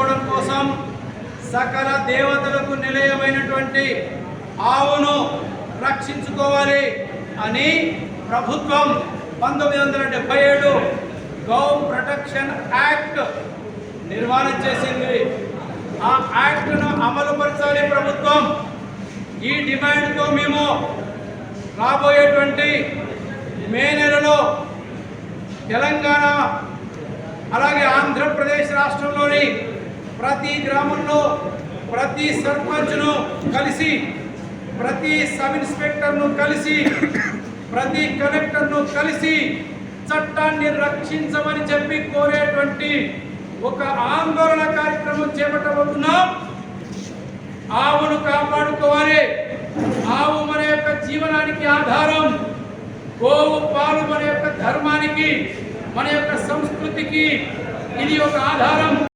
రక్షించుకోవడం కోసం సకల దేవతలకు నిలయమైనటువంటి ఆవును రక్షించుకోవాలి అని ప్రభుత్వం పంతొమ్మిది వందల డెబ్బై ఏడు గౌ ప్రొటెక్షన్ యాక్ట్ నిర్మాణం చేసింది. ఆ యాక్ట్ను అమలుపరచాలి ప్రభుత్వం. ఈ డిమాండ్తో మేము రాబోయేటువంటి మే నెలలో తెలంగాణ అలాగే ఆంధ్రప్రదేశ్ రాష్ట్రంలోని ప్రతి గ్రామంలో ప్రతి సర్పంచ్ను కలిసి ప్రతి సబ్ ఇన్స్పెక్టర్ను కలిసి ప్రతి కలెక్టర్ను కలిసి చట్టాన్ని రక్షించమని చెప్పి కోరేటువంటి ఒక ఆందోళన కార్యక్రమం చేపట్టబోతున్నాం. ఆవును కాపాడుకోవాలి. ఆవు మన యొక్క జీవనానికి ఆధారం. గోవు పాలు మన యొక్క ధర్మానికి మన యొక్క సంస్కృతికి ఇది ఒక ఆధారం.